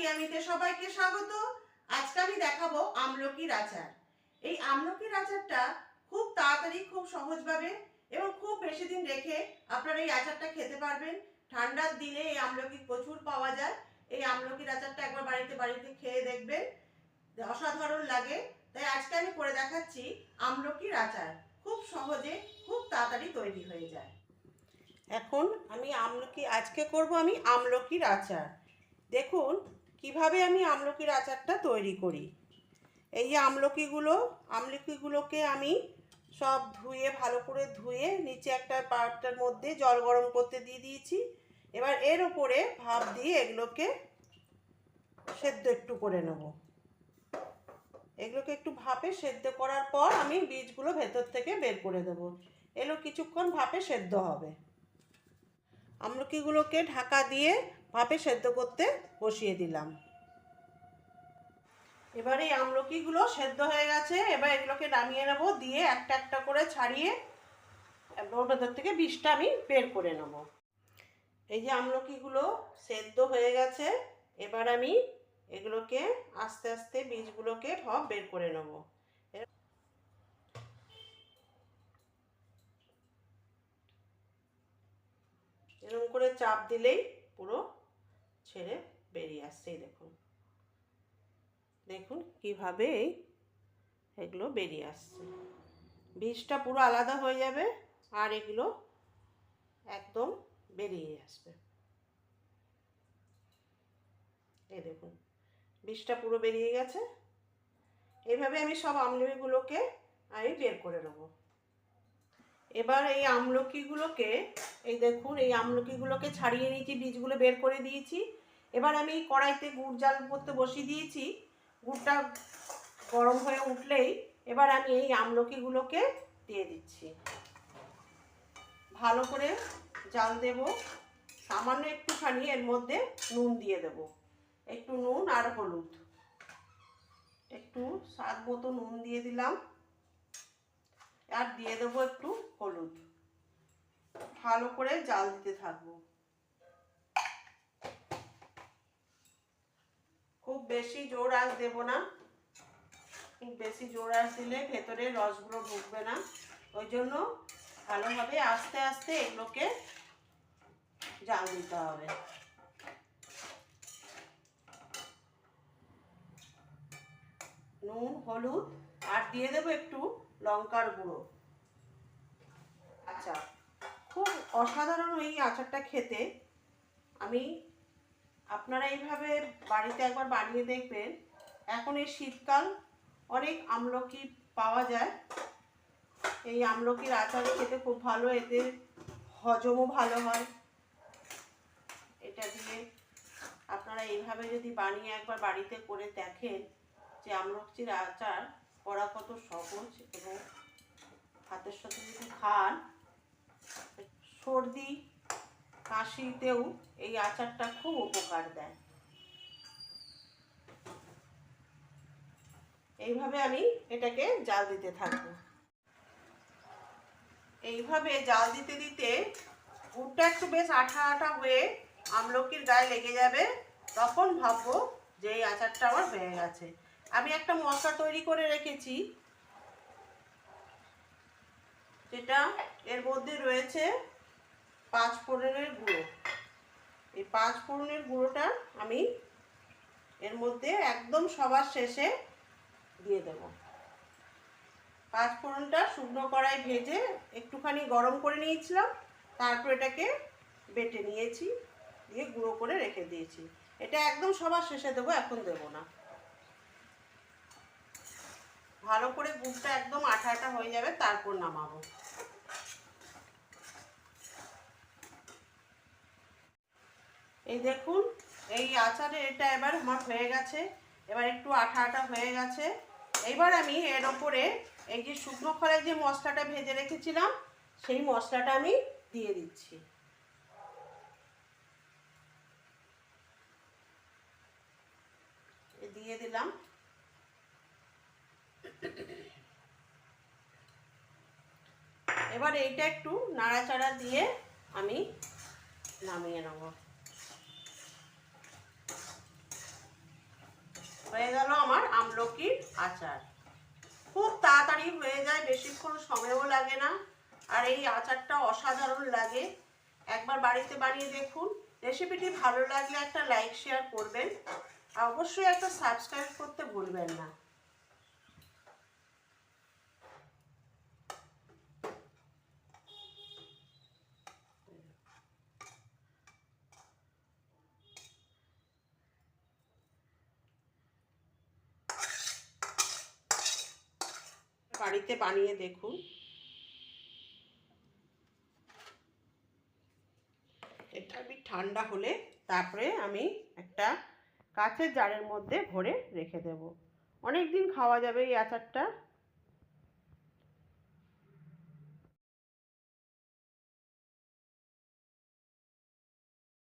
প্রিয়ামিতে সবাইকে স্বাগত। আজকে আমি দেখাবো আমলকির আচার এই আমলকির আচারটা খুব তাড়াতাড়ি, খুব সহজভাবে এবং খুব বেশি দিন রেখে আপনারা এই আচারটা খেতে পারবেন। ঠান্ডার দিনে এই আমলকি প্রচুর পাওয়া যায়। এই আমলকির আচারটা একবার বাড়িতে বাড়িতে খেয়ে দেখবেন। অসাধারণ লাগে। তাই আজকে আমি করে দেখাচ্ছি আমলকির আচার খুব সহজে, খুব তাড়াতাড়ি তৈরি হয়ে যায়। এখন আমি আমলকি, আজকে করব আমি আমলকির আচার দেখুন কীভাবে আমি আমলকির আচারটা তৈরি করি? এই যে আমলকিগুলো, আমলকিগুলোকে আমি সব ধুয়ে, ভালো করে ধুয়ে নিচে একটা পাত্রের মধ্যে জল গরম করতে দিয়ে দিয়েছি। এবার এর ওপরে ভাপ দিয়ে এগুলোকে সেদ্ধ একটু করে নেব। এগুলোকে একটু ভাপে সেদ্ধ করার পর আমি বীজগুলো ভেতর থেকে বের করে দেবো। এগুলো কিছুক্ষণ ভাপে সেদ্ধ হবে। আমলকিগুলোকে ঢাকা দিয়ে ভাপে সেদ্ধ করতে বসিয়ে দিলাম। এবারে এই আমলকিগুলো সেদ্ধ হয়ে গেছে। এবার এগুলোকে নামিয়ে নেব, দিয়ে একটা একটা করে ছাড়িয়ে ওর ভেতর থেকে বিষটা আমি বের করে নেব। এই যে আমলকিগুলো সেদ্ধ হয়ে গেছে, এবার আমি এগুলোকে আস্তে আস্তে বীজগুলোকে সব বের করে নেব। এরকম করে চাপ দিলেই পুরো ছেড়ে বেরিয়ে আসছে, এই দেখুন। দেখুন কীভাবে এই এগুলো বেরিয়ে আসছে। বীজটা পুরো আলাদা হয়ে যাবে আর এগুলো একদম বেরিয়ে আসবে। এই দেখুন, বীজটা পুরো বেরিয়ে গেছে। এইভাবে আমি সব আমলকিগুলোকে আমি বের করে নেব। এবার এই আমলকিগুলোকে, এই দেখুন, এই আমলকিগুলোকে ছাড়িয়ে নিয়েছি, বীজগুলো বের করে দিয়েছি। এবার আমি কড়াইতে গুড় জাল করতে বসিয়ে দিয়েছি। গুড়টা গরম হয়ে উঠলেই এবার আমি এই আমলকিগুলোকে দিয়ে দিচ্ছি। ভালো করে জাল দেব। সামান্য একটুখানি এর মধ্যে নুন দিয়ে দেব। একটু নুন আর হলুদ। একটু স্বাদ মতো নুন দিয়ে দিলাম। আর দিয়ে দেবো একটু হলুদ। ভালো করে জাল দিতে থাকব। বেশি জোর আঁচ দেব না। বেশি জোর আঁচ দিলে ভেতরে রসগুলো ঢুকবে না। ওই জন্য ভালোভাবে আস্তে আস্তে এগুলোকে জাল দিতে হবে। নুন, হলুদ, আর দিয়ে দেবো একটু লঙ্কার গুঁড়ো। আচ্ছা খুব অসাধারণ এই আচারটা খেতে। আমি আপনারা এইভাবে বাড়িতে একবার বানিয়ে দেখবেন। এখন এই শীতকাল, অনেক আমলকি পাওয়া যায়। এই আমলকির আচার খেতে খুব ভালো এতে হজমও ভালো হয়। এটা দিয়ে আপনারা এইভাবে যদি বানিয়ে একবার বাড়িতে করে দেখেন যে আমলকির আচার করা কত সহজ এবং ভাতের সাথে যদি খান, সর্দি কাশিতেও এই আচারটা খুব উপকার দেয়। এইভাবে আমি এটাকে জাল দিতে থাকব। এইভাবে জাল দিতে দিতে গুড়টা একটু বেশ আঠা আঠা হয়ে আমলকির গায়ে লেগে যাবে, তখন ভাববো যে এই আচারটা আমার হয়ে গেছে। আমি একটা মশলা তৈরি করে রেখেছি, যেটা এর মধ্যে রয়েছে পাঁচ ফোড়নের গুঁড়ো। এই পাঁচ ফোড়নের গুঁড়োটা আমি এর মধ্যে একদম সবার শেষে দিয়ে দেব। পাঁচ ফোড়নটা শুকনো কড়াই ভেজে একটুখানি গরম করে নিয়েছিলাম, তারপর এটাকে বেটে নিয়েছি, দিয়ে গুঁড়ো করে রেখে দিয়েছি। এটা একদম সবার শেষে দেবো, এখন দেবো না। ভালো করে গুড়টা একদম আঠা আঠা হয়ে যাবে, তারপর নামাবো। এই দেখুন, এই আচারে এটা এবার আমার হয়ে গেছে। এবার একটু আঠা আঠা হয়ে গেছে। এবার আমি এর ওপরে এই যে শুকনো খড়ের যে মশলাটা ভেজে রেখেছিলাম, সেই মশলাটা আমি দিয়ে দিচ্ছি। দিয়ে দিলাম। এবার এইটা একটু নাড়াচাড়া দিয়ে আমি নামিয়ে নেব। আমলকির আচার। খুব তাড়াতাড়ি হয়ে যায়, বেশিক্ষণ সময়ও লাগে না। আর এই আচারটা অসাধারণ লাগে। একবার বাড়িতে বানিয়ে দেখুন। রেসিপিটি ভালো লাগলে একটা লাইক, শেয়ার করবেন। অবশ্যই একটা সাবস্ক্রাইব করতে ভুলবেন না। বাড়িতে বানিয়ে দেখুন। এটা আমি ঠান্ডা হলে তারপরে আমি একটা কাঁচের জারের মধ্যে ভরে রেখে দেব। অনেক দিন খাওয়া যাবে এই আচারটা।